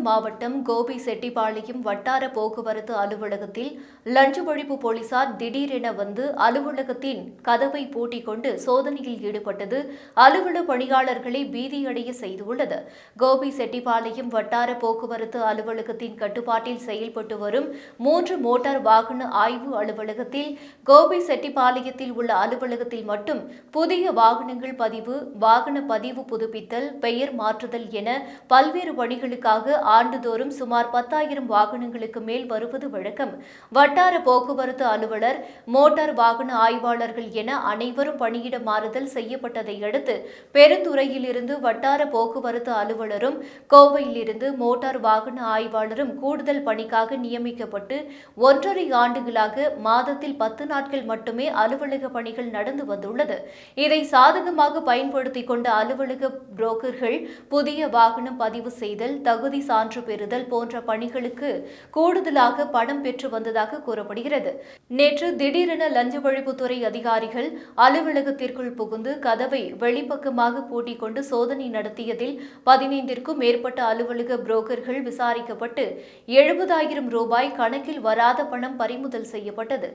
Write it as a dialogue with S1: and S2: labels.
S1: ஈரோடு மாவட்டம் கோபி செட்டிப்பாளையம் வட்டார போக்குவரத்து அலுவலகத்தில் லஞ்ச ஒழிப்பு போலீசார் திடீரென வந்து அலுவலகத்தின் கதவை பூட்டிக் கொண்டு சோதனையில் ஈடுபட்டது அலுவலக பணியாளர்களை பீதியடைய செய்துள்ளது. கோபி செட்டிப்பாளையம் வட்டார போக்குவரத்து அலுவலகத்தின் கட்டுப்பாட்டில் செயல்பட்டு வரும் மூன்று மோட்டார் வாகன ஆய்வு அலுவலகத்தில் கோபி செட்டிப்பாளையத்தில் உள்ள அலுவலகத்தில் மட்டும் புதிய வாகனங்கள் பதிவு வாகன பதிவு புதுப்பித்தல் பெயர் மாற்றுதல் என பல்வேறு பணிகளுக்காக ஆண்டுதோறும் சுமார் பத்தாயிரம் வாகனங்களுக்கு மேல் வருவது வழக்கம். வட்டார போக்குவரத்து அலுவலர் மோட்டார் வாகன ஆய்வாளர்கள் என அனைவரும் பணியிட மாறுதல் செய்யப்பட்டதை அடுத்து பெருந்துறையிலிருந்து வட்டார போக்குவரத்து அலுவலரும் கோவையிலிருந்து மோட்டார் வாகன ஆய்வாளரும் கூடுதல் பணிக்காக நியமிக்கப்பட்டு ஒன்றரை ஆண்டுகளாக மாதத்தில் பத்து நாட்கள் மட்டுமே அலுவலக பணிகள் நடந்து வந்துள்ளது. இதை சாதகமாக பயன்படுத்திக் கொண்ட அலுவலக புரோக்கர்கள் புதிய வாகனம் பதிவு செய்தல் தகுதி சான்று பெறுதல் போன்ற பணிகளுக்கு கூடுதலாக பணம் பெற்று வந்ததாக கூறப்படுகிறது. நேற்று திடீரென லஞ்ச ஒழிப்புத்துறை அதிகாரிகள் அலுவலகத்திற்குள் புகுந்து கதவை வெளிப்பக்கமாக பூட்டிக் கொண்டு சோதனை நடத்தியதில் பதினைந்திற்கும் மேற்பட்ட அலுவலக புரோக்கர்கள் விசாரிக்கப்பட்டு எழுபதாயிரம் ரூபாய் கணக்கில் வராத பணம் பறிமுதல் செய்யப்பட்டது.